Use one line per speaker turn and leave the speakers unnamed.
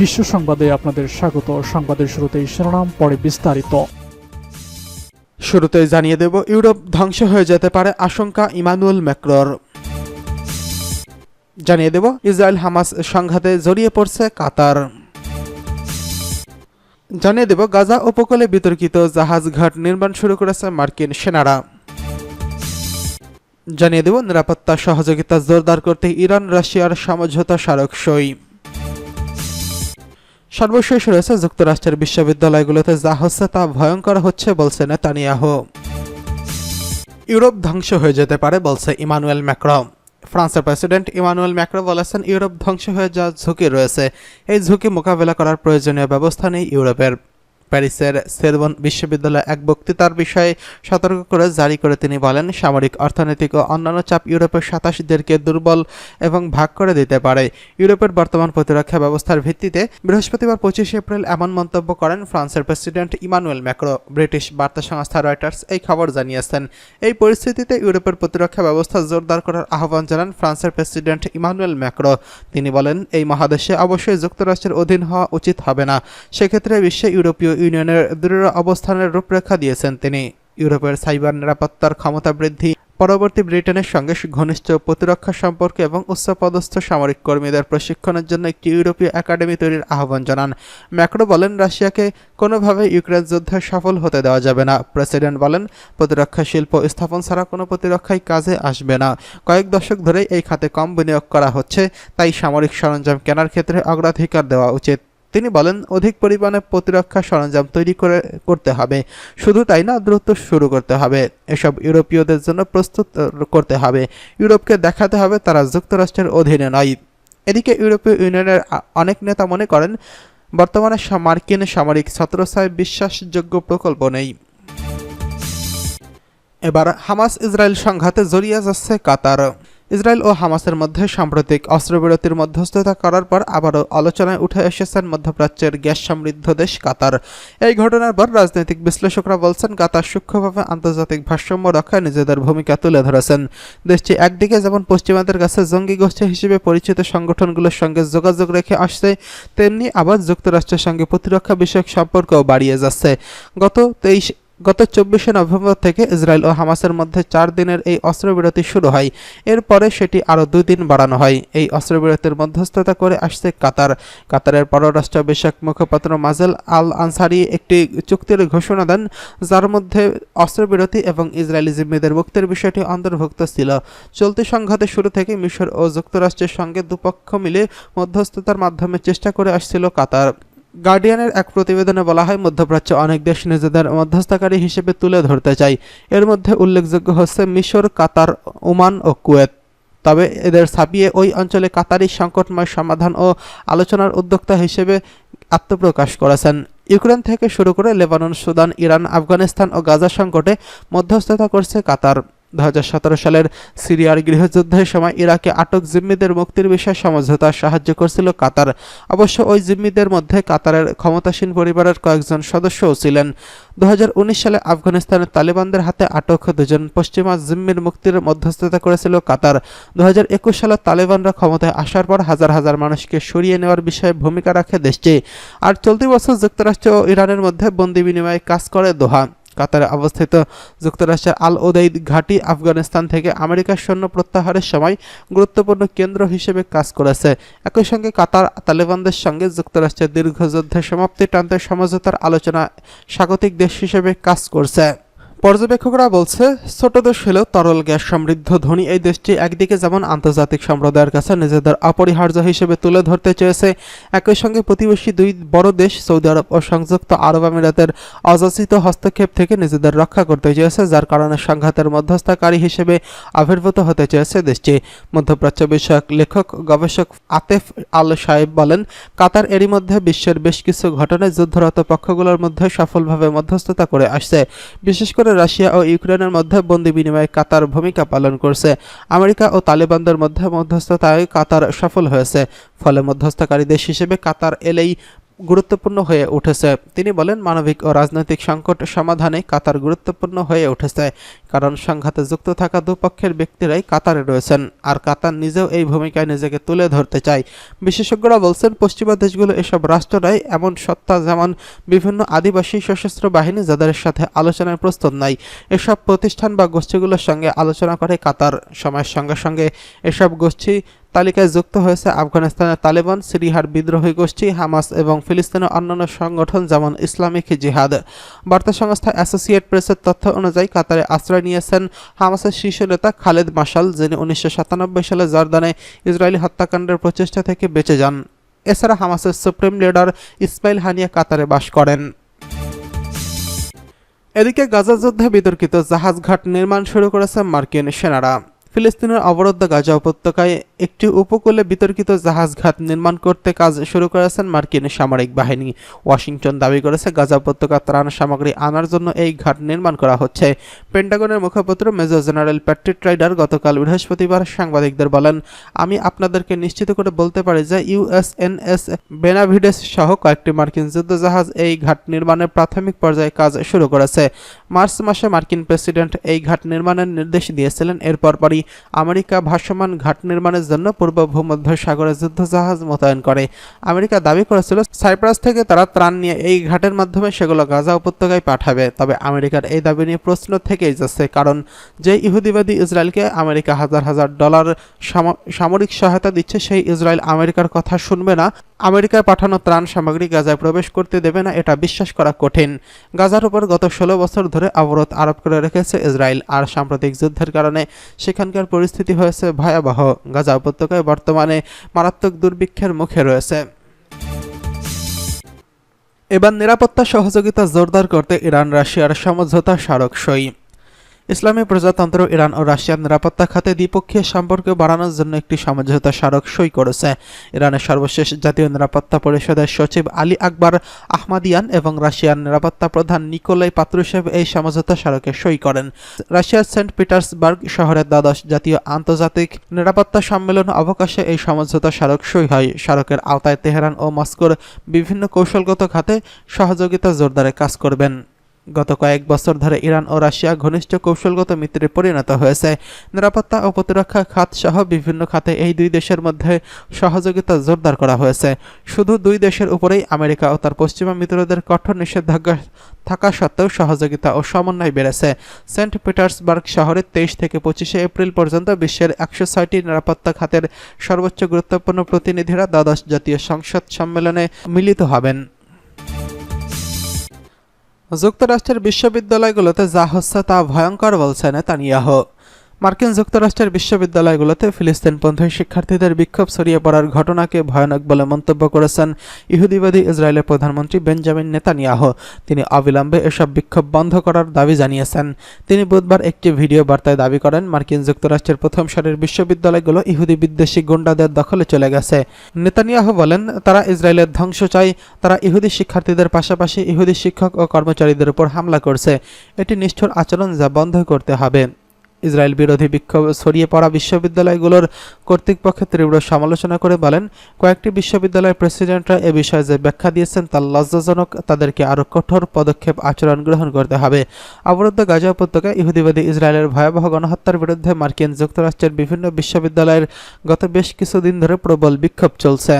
বিশ্ব সংবাদে আপনাদের স্বাগত। সংবাদের শুরুতেই শিরোনাম, পরে বিস্তারিত।
শুরুতেই জানিয়ে দেব, ইউরোপ ধ্বংস হয়ে যেতে পারে আশঙ্কা ইমানুয়েল ম্যাক্রোর। জানিয়ে দেব, ইসরায়েল হামাস সংঘাতে জড়িয়ে পড়ছে কাতার। জানিয়ে দেব, গাজা উপকূলে বিতর্কিত জাহাজ ঘাট নির্মাণ শুরু করেছে মার্কিন সেনারা। জানিয়ে দেব, নিরাপত্তা সহযোগিতা জোরদার করতে ইরান, রাশিয়ার সমঝোতা স্মারক সই। সর্বশেষ রয়েছে যুক্তরাষ্ট্রের বিশ্ববিদ্যালয়গুলোতে যা হচ্ছে তা ভয়ঙ্কর হচ্ছে, বলছে নেতানিয়াহু। ইউরোপ ধ্বংস হয়ে যেতে পারে, বলছে ইমানুয়েল ম্যাক্রো। ফ্রান্সের প্রেসিডেন্ট ইমানুয়েল ম্যাক্রো বলেছেন, ইউরোপ ধ্বংস হয়ে যাওয়ার ঝুঁকি রয়েছে। এই ঝুঁকি মোকাবেলা করার প্রয়োজনীয় ব্যবস্থা নেই ইউরোপের। প্যারিসের সেরবন বিশ্ববিদ্যালয়ে এক বক্তৃতার বিষয়ে সতর্ক করে জারি করে তিনি বলেন, সামরিক, অর্থনৈতিক ও অন্যান্য চাপ ইউরোপের সাতাশ দেশকে দুর্বল এবং ভাগ করে দিতে পারে। ইউরোপের বর্তমান প্রতিরক্ষা ব্যবস্থার ভিত্তিতে বৃহস্পতিবার পঁচিশে এপ্রিল এমন মন্তব্য করেন ফ্রান্সের প্রেসিডেন্ট ইমানুয়েল ম্যাক্রো। ব্রিটিশ বার্তা সংস্থা রয়টার্স এই খবর জানিয়েছেন। এই পরিস্থিতিতে ইউরোপের প্রতিরক্ষা ব্যবস্থা জোরদার করার আহ্বান জানান ফ্রান্সের প্রেসিডেন্ট ইমানুয়েল ম্যাক্রো। তিনি বলেন, এই মহাদেশে অবশ্যই যুক্তরাষ্ট্রের অধীন হওয়া উচিত হবে না। সেক্ষেত্রে বিশ্বে ইউরোপীয় ইউনিয়নের দৃঢ় অবস্থানের রূপরেখা দিয়েছেন তিনি। ইউরোপের সাইবার নিরাপত্তার ক্ষমতা বৃদ্ধি, পরবর্তী ব্রিটেনের সঙ্গে ঘনিষ্ঠ প্রতিরক্ষা সম্পর্ক এবং উচ্চপদস্থ সামরিক কর্মীদের প্রশিক্ষণের জন্য একটি ইউরোপীয় একাডেমি তৈরির আহ্বান জানান। ম্যাক্রো বলেন, রাশিয়াকে কোনোভাবে ইউক্রেন যুদ্ধে সফল হতে দেওয়া যাবে না। প্রেসিডেন্ট বলেন, প্রতিরক্ষা শিল্প স্থাপন ছাড়া কোনো প্রতিরক্ষাই কাজে আসবে না। কয়েক দশক ধরেই এই খাতে কম বিনিয়োগ করা হচ্ছে, তাই সামরিক সরঞ্জাম কেনার ক্ষেত্রে অগ্রাধিকার দেওয়া উচিত। তিনি বলেন, অধিক পরিমাণে প্রতিরক্ষা সরঞ্জাম তৈরি করে করতে হবে। শুধু তাই না, দ্রুত শুরু করতে হবে। এসব ইউরোপীয়দের জন্য প্রস্তুত করতে হবে। ইউরোপকে দেখাতে হবে তারা যুক্তরাষ্ট্রের অধীনে নয়। এদিকে ইউরোপীয় ইউনিয়নের অনেক নেতা মনে করেন, বর্তমানে মার্কিন সামরিক ছত্রছায় বিশ্বাসযোগ্য প্রকল্প নেই। এবার হামাস ইসরায়েল সংঘাতে জড়িয়ে যাচ্ছে কাতার। ইসরায়েল ও হামাসের মধ্যে সাম্প্রতিক অস্ত্রবিরতির মধ্যস্থতা করার পর আবারও আলোচনায় উঠে এসেছেন মধ্যপ্রাচ্যের গ্যাস সমৃদ্ধ দেশ কাতার। এই ঘটনার পর রাজনৈতিক বিশ্লেষকরা বলছেন, কাতার সূক্ষ্মভাবে আন্তর্জাতিক ভারসাম্য রক্ষায় নিজেদের ভূমিকা তুলে ধরেছেন। দেশটি একদিকে যেমন পশ্চিমাদের কাছে জঙ্গি গোষ্ঠী হিসেবে পরিচিত সংগঠনগুলোর সঙ্গে যোগাযোগ রেখে আসছে, তেমনি আবার যুক্তরাষ্ট্রের সঙ্গে প্রতিরক্ষা বিষয়ক সম্পর্কও বাড়িয়ে যাচ্ছে। গত তেইশ গত চব্বিশে নভেম্বর থেকে ইসরায়েল ও হামাসের মধ্যে চার দিনের এই অস্ত্রবিরতি শুরু হয়। এরপরে সেটি আরও দুই দিন বাড়ানো হয়। এই অস্ত্রবিরতির মধ্যস্থতা করে আসছে কাতার। কাতারের পররাষ্ট্র বিষয়ক মুখপাত্র মাজেল আল আনসারি একটি চুক্তির ঘোষণা দেন, যার মধ্যে অস্ত্রবিরতি এবং ইসরায়েলি জিম্মিদের মুক্তির বিষয়টি অন্তর্ভুক্ত ছিল। চলতি সংঘাতে শুরু থেকে মিশর ও যুক্তরাষ্ট্রের সঙ্গে দুপক্ষ মিলে মধ্যস্থতার মাধ্যমে চেষ্টা করে আসছিল কাতার। গার্ডিয়ানের এক প্রতিবেদনে বলা হয়, মধ্যপ্রাচ্য অনেক দেশ নিজেদের মধ্যস্থকারী হিসেবে তুলে ধরতে চায়। এর মধ্যে উল্লেখযোগ্য হচ্ছে মিশর, কাতার, ওমান ও কুয়েত। তবে এদের ছাপিয়ে ওই অঞ্চলে কাতারি সংকটময় সমাধান ও আলোচনার উদ্যোক্তা হিসেবে আত্মপ্রকাশ করেছেন। ইউক্রেন থেকে শুরু করে লেবানন, সুদান, ইরান, আফগানিস্তান ও গাজা সংকটে মধ্যস্থতা করছে কাতার। দু হাজার সতেরো সালের সিরিয়ার গৃহযুদ্ধের সময় ইরাকে আটক জিম্মিদের মুক্তির বিষয়ে সমঝোতা সাহায্য করছিল কাতার। অবশ্য ওই জিম্মিদের মধ্যে কাতারের ক্ষমতাসীন পরিবারের কয়েকজন সদস্যও ছিলেন। দু হাজার উনিশ সালে আফগানিস্তানের তালিবানদের হাতে আটক দুজন পশ্চিমা জিম্মির মুক্তির মধ্যস্থতা করেছিল কাতার। দু হাজার একুশ সালে তালেবানরা ক্ষমতায় আসার পর হাজার হাজার মানুষকে সরিয়ে নেওয়ার বিষয়ে ভূমিকা রাখে দেশটি। আর চলতি বছর যুক্তরাষ্ট্র ও ইরানের মধ্যে বন্দি বিনিময়ে কাজ করে দোহা। কাতারে অবস্থিত যুক্তরাষ্ট্রের আল ওদাইদ ঘাঁটি আফগানিস্তান থেকে আমেরিকার সৈন্য প্রত্যাহারের সময় গুরুত্বপূর্ণ কেন্দ্র হিসেবে কাজ করেছে। একই সঙ্গে কাতার তালেবানদের সঙ্গে যুক্তরাষ্ট্রের দীর্ঘ যুদ্ধের সমাপ্তি টানতে সমঝোতার আলোচনা স্বাগতিক দেশ হিসেবে কাজ করছে। পর্যবেক্ষকরা বলছে, ছোট দেশ হলেও তরল গ্যাস সমৃদ্ধ ধনী এই দেশটি একদিকে যেমন আন্তর্জাতিক সম্প্রদায়ের কাছে নিজেদের অপরিহার্য হিসেবে তুলে ধরতে চেয়েছে, একই সঙ্গে প্রতিবেশী দুই বড় দেশ, সৌদি আরব ও সংযুক্ত আরব আমিরাতের অযাচিত হস্তক্ষেপ থেকে নিজেদের রক্ষা করতে চেয়েছে, যার কারণে সংঘাতের মধ্যস্থকারী হিসেবে আবির্ভূত হতে চেয়েছে দেশটি। মধ্যপ্রাচ্য বিষয়ক লেখক, গবেষক আতেফ আল সাহেব বলেন, কাতার এরই মধ্যে বিশ্বের বেশ কিছু ঘটনায় যুদ্ধরত পক্ষগুলোর মধ্যে সফলভাবে মধ্যস্থতা করে আসছে। বিশেষ করে রাশিয়া ও ইউক্রেনের মধ্যে বন্দি বিনিময়ে কাতার ভূমিকা পালন করছে। আমেরিকা ও তালেবানদের মধ্যে মধ্যস্থতায় কাতার সফল হয়েছে। ফলে মধ্যস্থকারী দেশ হিসেবে কাতার এলেই গুরুত্বপূর্ণ হয়ে উঠেছে। তিনি বলেন, মানবিক ও রাজনৈতিক সংকট সমাধানে কাতার গুরুত্বপূর্ণ হয়ে উঠেছে, কারণ সংঘাতে যুক্ত থাকা দুপক্ষের ব্যক্তিরাই কাতারে রয়েছেন, আর কাতার নিজেও এই ভূমিকায় নিজেকে তুলে ধরতে চায়। বিশেষজ্ঞরা বলছেন, পশ্চিমা দেশগুলো এসব রাষ্ট্ররাই এমন সত্তা যেমন বিভিন্ন আদিবাসী সশস্ত্র বাহিনী যাদের সাথে আলোচনার প্রস্তুত নাই। এসব প্রতিষ্ঠান বা গোষ্ঠীগুলোর সঙ্গে আলোচনা করে কাতার। সময়ের সঙ্গে সঙ্গে এসব গোষ্ঠী তালিকায় যুক্ত হয়েছে আফগানিস্তানের তালেবান সিরিহার বিদ্রোহী গোষ্ঠী, হামাস এবং ফিলিস্তিনের অন্যান্য সংগঠন যেমন ইসলামিক জিহাদ। বার্তা সংস্থা অ্যাসোসিয়েট প্রেসের তথ্য অনুযায়ী কাতারে আশ্রয় নিয়েছেন হামাসের শীর্ষ নেতা খালেদ মাসাল যিনি উনিশশো সাতানব্বই সালে জর্দানে ইসরায়েলি হত্যাকাণ্ডের প্রচেষ্টা থেকে বেঁচে যান। এছাড়া হামাসের সুপ্রিম লিডার ইসমাইল হানিয়া কাতারে বাস করেন। এদিকে গাজা যুদ্ধে বিতর্কিত জাহাজ ঘাট নির্মাণ শুরু করেছে মার্কিন সেনারা। ফিলিস্তিনের অবরুদ্ধ গাজা উপত্যকায় একটি উপকূলে বিতর্কিত জাহাজ ঘাট নির্মাণ করতে কাজ শুরু করেছেন মার্কিন সামরিক বাহিনী। ওয়াশিংটন দাবি করেছে গাজা উপত্যকা ত্রাণ সামগ্রী আনার জন্য এই ঘাট নির্মাণ করা হচ্ছে। পেন্টাগনের মুখপাত্র মেজর জেনারেল প্যাট্রিক রাইডার গতকাল বৃহস্পতিবার সাংবাদিকদের বলেন, আমি আপনাদেরকে নিশ্চিত করে বলতে পারি যে ইউএসএনএস বেনাভিডেস সহ কয়েকটি মার্কিন যুদ্ধজাহাজ এই ঘাট নির্মাণের প্রাথমিক পর্যায়ে কাজ শুরু করেছে। মার্চ মাসে মার্কিন প্রেসিডেন্ট এই ঘাট নির্মাণের নির্দেশ দিয়েছিলেন, এরপর পরই আমেরিকা ভাসমান ঘাট নির্মাণের জন্য পূর্ব ভূমধ্য সাগরে যুদ্ধজাহাজ মোতায়েন করে। আমেরিকা দাবি করেছিল, সাইপ্রাস থেকে তারা ত্রাণ নিয়ে এই ঘাটের মাধ্যমে সেগুলো গাজা উপত্যকায় পাঠাবে। তবে আমেরিকার এই দাবি নিয়ে প্রশ্ন থেকেই যাচ্ছে, কারণ যে ইহুদিবাদী ইসরায়েলকে আমেরিকা হাজার হাজার ডলার সামরিক সহায়তা দিচ্ছে, সেই ইসরায়েল আমেরিকার কথা শুনবে না। আমেরিকার পাঠানো ত্রাণ সামগ্রী গাজায় প্রবেশ করতে দেবে না, এটা বিশ্বাস করা কঠিন। গাজার উপর গত ষোলো বছর ধরে অবরোধ আরোপ করে রেখেছে ইসরায়েল, আর সাম্প্রতিক যুদ্ধের কারণে সেখানকার পরিস্থিতি হয়েছে ভয়াবহ। গাজা উপত্যকায় বর্তমানে মারাত্মক দুর্ভিক্ষের মুখে রয়েছে। এবার নিরাপত্তা সহযোগিতা জোরদার করতে ইরান, রাশিয়ার সমঝোতা স্মারক সই। ইসলামী প্রজাতন্ত্র ইরান ও রাশিয়ার নিরাপত্তা খাতে দ্বিপক্ষীয় সম্পর্ক বাড়ানোর জন্য একটি সমঝোতা স্মারক সই করেছে। ইরানের সর্বশেষ জাতীয় নিরাপত্তা পরিষদের সচিব আলী আকবর আহমাদিয়ান এবং রাশিয়ার নিরাপত্তা প্রধান নিকোলাই পাত্রুশেভ এই সমঝোতা স্মারকে সই করেন। রাশিয়ার সেন্ট পিটার্সবার্গ শহরের দ্বাদশ জাতীয় আন্তর্জাতিক নিরাপত্তা সম্মেলন অবকাশে এই সমঝোতা স্মারক সই হয়। স্মারকের আওতায় তেহরান ও মস্কোর বিভিন্ন কৌশলগত খাতে সহযোগিতা জোরদারে কাজ করবেন। গত কয়েক বছর ধরে ইরান ও রাশিয়া ঘনিষ্ঠ কৌশলগত মিত্রে পরিণত হয়েছে। নিরাপত্তা ও প্রতিরক্ষা খাত সহ বিভিন্ন খাতে এই দুই দেশের মধ্যে সহযোগিতা জোরদার করা হয়েছে। শুধু দুই দেশের উপরেই আমেরিকা ও তার পশ্চিমা মিত্রদের কঠোর নিষেধাজ্ঞা থাকা সত্ত্বেও সহযোগিতা ও সমন্বয় বেড়েছে। সেন্ট পিটার্সবার্গ শহরে তেইশ থেকে পঁচিশে এপ্রিল পর্যন্ত বিশ্বের একশো ছয়টি নিরাপত্তা খাতের সর্বোচ্চ গুরুত্বপূর্ণ প্রতিনিধিরা দ্বাদশ জাতীয় সংসদ সম্মেলনে মিলিত হবেন। যুক্তরাষ্ট্রের বিশ্ববিদ্যালয়গুলোতে যা হচ্ছে তা ভয়ঙ্কর বলছেন নেতানিয়াহু। মার্কিন যুক্তরাষ্ট্রের বিশ্ববিদ্যালয়গুলোতে ফিলিস্তিনপন্থী শিক্ষার্থীদের বিক্ষোভ ছড়িয়ে পড়ার ঘটনাকে ভয়ানক বলে মন্তব্য করেছেন ইহুদিবাদী ইসরায়েলের প্রধানমন্ত্রী বেঞ্জামিন নেতানিয়াহ। তিনি অবিলম্বে এসব বিক্ষোভ বন্ধ করার দাবি জানিয়েছেন। তিনি বুধবার একটি ভিডিও বার্তায় দাবি করেন, মার্কিন যুক্তরাষ্ট্রের প্রথম সারির বিশ্ববিদ্যালয়গুলো ইহুদি বিদ্বেষী গুন্ডাদের দখলে চলে গেছে। নেতানিয়াহ বলেন, তারা ইসরায়েলের ধ্বংস চায়, তারা ইহুদি শিক্ষার্থীদের পাশাপাশি ইহুদি শিক্ষক ও কর্মচারীদের উপর হামলা করছে। এটি নিষ্ঠুর আচরণ যা বন্ধ করতে হবে। ইসরায়েল বিরোধী বিক্ষোভ ছড়িয়ে পড়া বিশ্ববিদ্যালয়গুলোর কর্তৃপক্ষের তীব্র সমালোচনা করে বলেন, কয়েকটি বিশ্ববিদ্যালয়ের প্রেসিডেন্টরা এ বিষয়ে যে ব্যাখ্যা দিয়েছেন তা লজ্জাজনক। তাদেরকে আরও কঠোর পদক্ষেপ, আচরণ গ্রহণ করতে হবে। অবরুদ্ধ গাজা উপত্যকায় ইহুদিবাদী ইসরায়েলের ভয়াবহ গণহত্যার বিরুদ্ধে মার্কিন যুক্তরাষ্ট্রের বিভিন্ন বিশ্ববিদ্যালয়ের গত বেশ কিছুদিন ধরে প্রবল বিক্ষোভ চলছে।